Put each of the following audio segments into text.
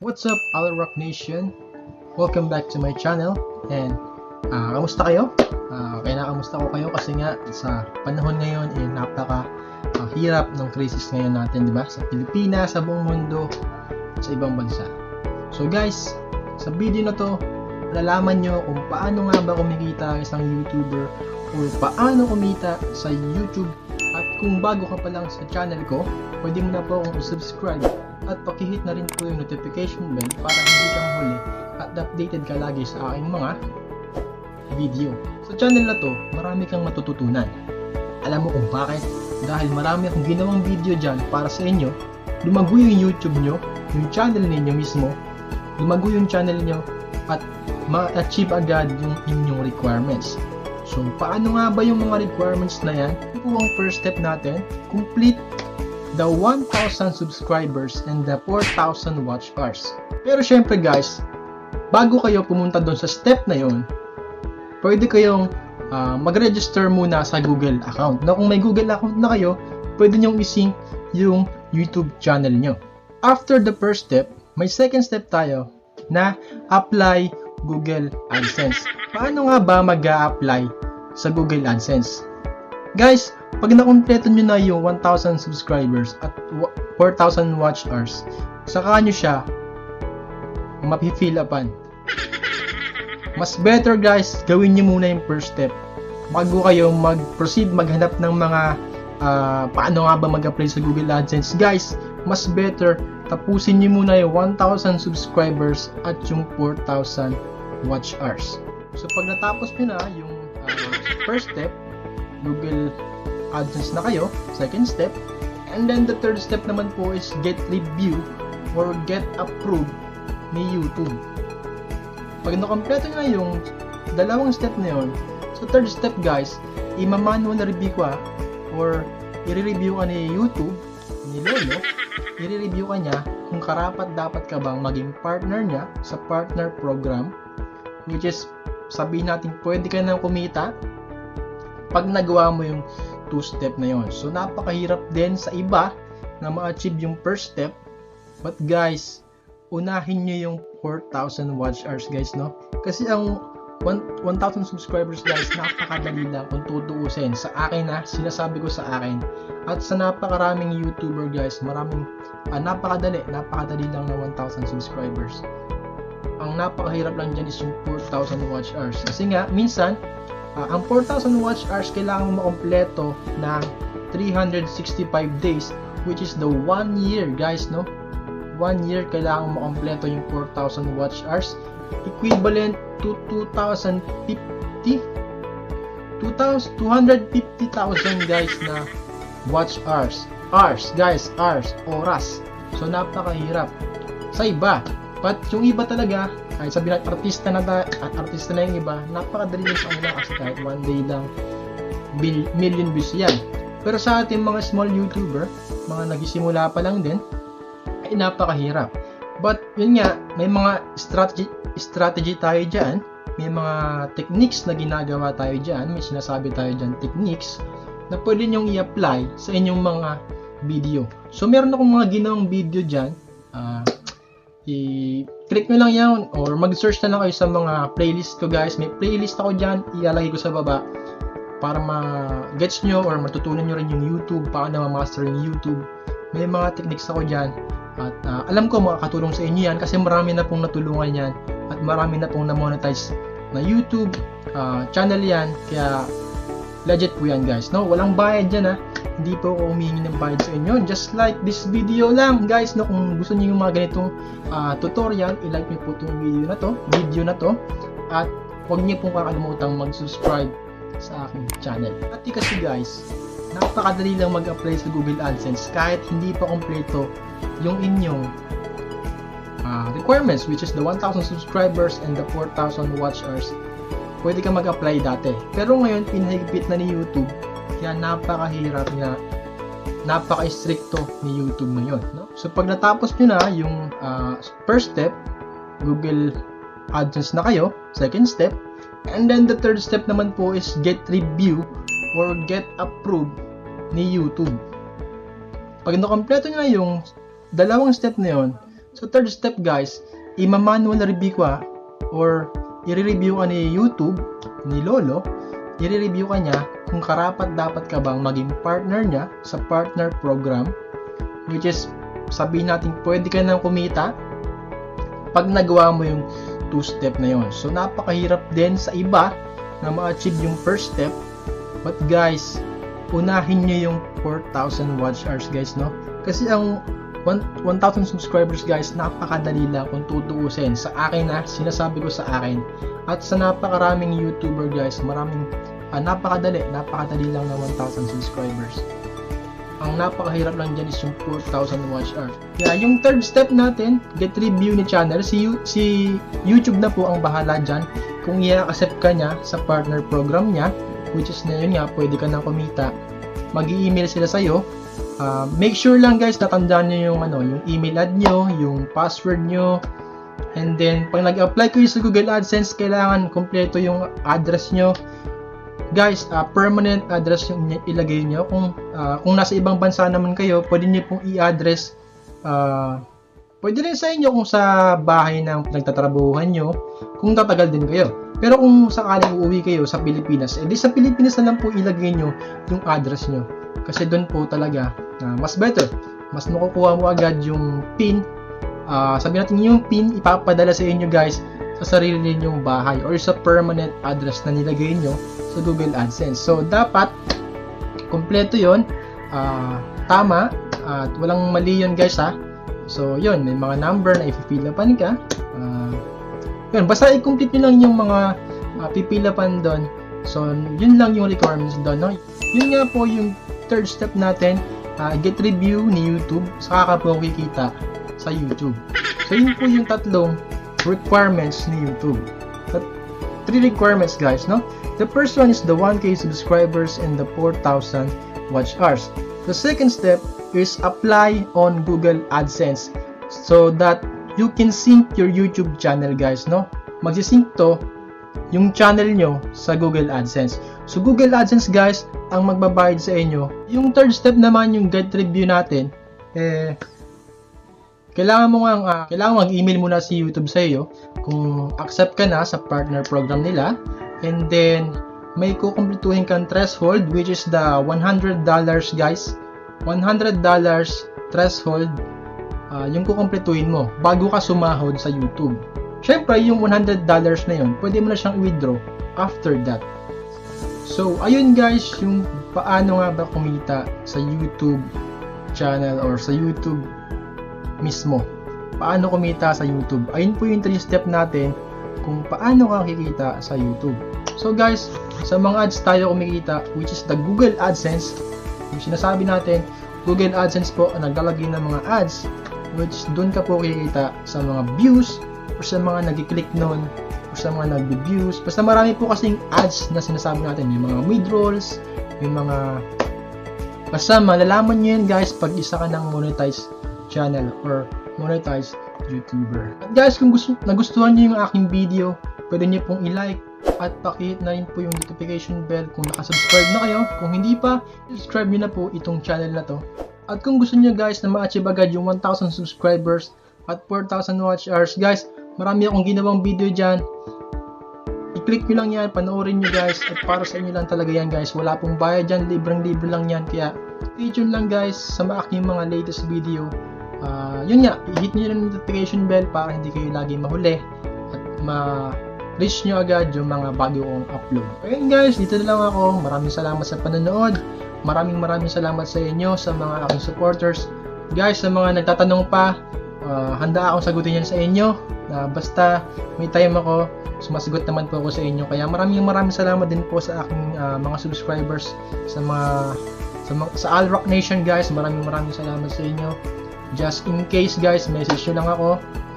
What's up, All Rock Nation? Welcome back to my channel. And, ah, kamusta kayo? Ah, kaya nakamusta ko kayo kasi nga sa panahon ngayon eh napaka ah, hirap ng crisis ngayon natin, di ba? Sa Pilipinas, sa buong mundo, sa ibang bansa. So guys, sa video na to, malalaman nyo kung paano nga ba kumikita ang isang YouTuber or paano kumita sa YouTube at kung bago ka pa lang sa channel ko, pwede mo na po akong subscribe at pakihit na rin po yung notification bell para hindi ka mahuli at updated ka lagi sa aking mga video. Sa channel na to, marami kang matututunan. Alam mo kung bakit? Dahil marami akong ginawang video dyan para sa inyo, lumago yung YouTube nyo, yung channel ninyo mismo, lumago yung channel nyo, at ma-achieve agad yung inyong requirements. So, paano nga ba yung mga requirements na yan? Ito ang first step natin. Complete the 1,000 subscribers and the 4,000 watch hours. Pero syempre guys, bago kayo pumunta doon sa step na yon, pwede kayong ah, mag-register muna sa Google account. Na kung may Google account na kayo, pwede nyong isync yung YouTube channel nyo. After the first step, may second step tayo na apply Google AdSense. Paano nga ba mag-a-apply sa Google AdSense? Guys, pag nakompleto nyo na yung 1,000 subscribers at wa- 4,000 watch hours, saka nyo siya mapifill upan. Mas better guys, gawin nyo muna yung first step bago kayo mag-proceed maghanap ng mga ah, paano nga ba mag-apply sa Google AdSense. Guys, mas better tapusin nyo muna yung 1,000 subscribers at yung 4,000 watch hours. So pag natapos nyo na yung ah, first step, Google AdSense na kayo, second step, and then the third step naman po is get review or get approved ni YouTube. Pag nakompleto na yung dalawang step na yun, so third step guys, ima-manual review ka or i-review ka ni YouTube, ni Lolo, i-review ka niya kung karapat dapat ka bang maging partner niya sa partner program which is sabihin natin pwede ka nang kumita pag nagawa mo yung two step na yon. So napakahirap din sa iba na ma-achieve yung first step. But guys, unahin nyo yung 4,000 watch hours guys, no? Kasi ang 1 1,000 subscribers guys, napakadali lang kung tutuusin. Sa akin na, sinasabi ko sa akin. At sa napakaraming YouTuber guys, maraming, ah, napakadali, napakadali lang na 1,000 subscribers. Ang napakahirap lang dyan is yung 4,000 watch hours. Kasi nga, minsan, Ah, ang 4,000 watch hours kailangan makompleto ng 365 days which is the 1 year guys no? 1 year kailangan makompleto yung 4,000 watch hours equivalent to 2,050 2,000 250,000 guys na watch hours. Hours guys hours oras. So napakahirap. Sa iba but yung iba talaga kahit sabi natin artista na ta, at artista na yung iba, napakadali sa kanila kasi kahit one day lang bil, million views yan. Pero sa ating mga small YouTuber, mga nagisimula pa lang din, ay napakahirap. But yun nga, may mga strategy, strategy tayo dyan, may mga techniques na ginagawa tayo dyan, may sinasabi tayo dyan techniques na pwede nyong i-apply sa inyong mga video. So meron akong mga ginawang video dyan, ah, i-click nyo lang yan or mag-search na lang kayo sa mga playlist ko guys. May playlist ako dyan, ilalagay ko sa baba para ma-gets nyo or matutunan nyo rin yung YouTube, paano ma-master yung YouTube. May mga techniques ako dyan at ah, alam ko makakatulong sa inyo yan kasi marami na pong natulungan yan at marami na pong na-monetize na YouTube ah, channel yan kaya legit po yan guys. No walang bayad dyan ha. Hindi po ako humingi ng bayad sa inyo. Just like this video lang guys no. Kung gusto niyo yung mga ganitong ah, tutorial i-like niyo po itong video na to video na to. At huwag niyo pong kakalimutang mag-subscribe sa aking channel. At kasi guys napakadali lang mag-apply sa Google AdSense kahit hindi pa kompleto yung inyong ah, requirements which is the 1,000 subscribers and the 4,000 watch hours pwede ka mag-apply dati pero ngayon pinahigpit na ni YouTube kaya napakahirap na napaka-stricto ni YouTube ngayon. No? So pag natapos nyo na yung ah, first step, Google AdSense na kayo, second step, and then the third step naman po is get review or get approved ni YouTube. Pag nakompleto nyo na yung dalawang step na yon, So third step guys, ima-manual review ka or i-review ka ni YouTube, ni Lolo, i-review ka niya kung karapat dapat ka bang maging partner niya sa partner program which is sabihin natin pwede ka nang kumita pag nagawa mo yung two step na yon. So napakahirap din sa iba na ma-achieve yung first step. But guys, unahin nyo yung 4,000 watch hours guys, no? Kasi ang 1,000 subscribers guys, napakadali lang kung tutuusin. Sa akin na, sinasabi ko sa akin. At sa napakaraming YouTuber guys, maraming, ah, napakadali, napakadali lang ng 1,000 subscribers. Ang napakahirap lang dyan is yung 4,000 watch hours. Kaya yung third step natin, get review ni channel, si, si YouTube na po ang bahala dyan kung i-accept ka niya sa partner program niya, which is na yun nga, pwede ka nang kumita. Mag-i-email sila sa'yo. Uh, make sure lang guys, natandaan nyo yung, ano, yung email ad nyo, yung password nyo, and then pag nag-apply kayo sa Google AdSense, kailangan kompleto yung address nyo. Guys, uh, permanent address yung ilagay nyo. Kung, uh, kung nasa ibang bansa naman kayo, pwede nyo pong i-address uh, Pwede rin sa inyo kung sa bahay ng pinagtatrabuhan nyo, kung tatagal din kayo. Pero kung sakaling uuwi kayo sa Pilipinas, edi sa Pilipinas na lang po ilagay nyo yung address nyo. Kasi doon po talaga, uh, mas better. Mas makukuha mo agad yung PIN. Uh, sabi natin yung PIN, ipapadala sa inyo guys sa sarili ninyong bahay or sa permanent address na nilagay nyo sa Google AdSense. So, dapat, kompleto yon uh, tama, at walang mali yun guys ha. So, yun, may mga number na ipipilapan ka. Uh, yun, basta i-complete nyo lang yung mga uh, pipilapan doon. So, yun lang yung requirements doon. No? Yun nga po yung third step natin. Uh, get review ni YouTube. Saka ka po kikita sa YouTube. So, yun po yung tatlong requirements ni YouTube. But, three requirements guys, no? The first one is the 1K subscribers and the 4,000 watch hours. The second step is apply on Google AdSense so that you can sync your YouTube channel guys no magsisync to yung channel nyo sa Google AdSense. So Google AdSense guys ang magbabayad sa inyo. Yung third step naman yung get review natin eh kailangan mo nga uh, kailangan mag-email muna si YouTube sa iyo kung accept ka na sa partner program nila. And then may kukumpletuhin kang threshold which is the $100 guys. $100 threshold uh, yung kukumpletuhin mo bago ka sumahod sa YouTube. Syempre, yung $100 na yun, pwede mo na siyang i-withdraw after that. So, ayun guys, yung paano nga ba kumita sa YouTube channel or sa YouTube mismo. Paano kumita sa YouTube. Ayun po yung 3 step natin kung paano ka kikita sa YouTube. So guys, sa mga ads tayo kumikita, which is the Google AdSense, yung sinasabi natin, Google AdSense po ang naglalagay ng mga ads which doon ka po kikita sa mga views o sa mga nag-click noon o sa mga nag-views. Basta marami po kasing ads na sinasabi natin. May mga withdrawals, may mga... Basta malalaman nyo yan guys pag isa ka ng monetized channel or monetized YouTuber. At guys, kung gusto, nagustuhan nyo yung aking video, pwede nyo pong i-like at pakihit na rin po yung notification bell kung nakasubscribe na kayo. Kung hindi pa, subscribe nyo na po itong channel na to. At kung gusto nyo guys na ma-achieve agad yung 1,000 subscribers at 4,000 watch hours, guys, marami akong ginawang video dyan. I-click nyo lang yan, panoorin nyo guys, at para sa inyo lang talaga yan guys. Wala pong bayad dyan, libreng-libre lang yan. Kaya, stay tuned lang guys sa aking mga latest video. Uh, yun nga, i-hit nyo yung notification bell para hindi kayo lagi mahuli at ma reach nyo agad yung mga bago kong upload. Ayun guys, dito na lang ako. Maraming salamat sa panonood. Maraming maraming salamat sa inyo, sa mga aking supporters. Guys, sa mga nagtatanong pa, uh, handa akong sagutin yan sa inyo. Uh, basta may time ako, sumasagot naman po ako sa inyo. Kaya maraming maraming salamat din po sa aking uh, mga subscribers, sa mga sa, sa Alrock Nation guys. Maraming maraming salamat sa inyo. Just in case guys, message nyo lang ako.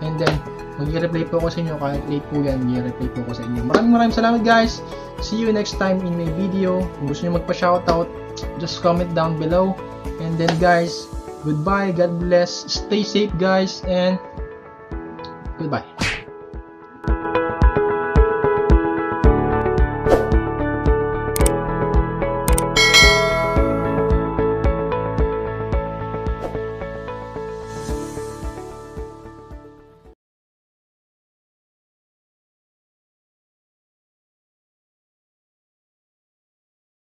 And then, mag-reply po ako sa inyo kahit late po yan, mag-reply po ako sa inyo. Maraming maraming salamat guys. See you next time in my video. Kung gusto niyo magpa-shoutout, just comment down below. And then guys, goodbye, God bless, stay safe guys, and goodbye.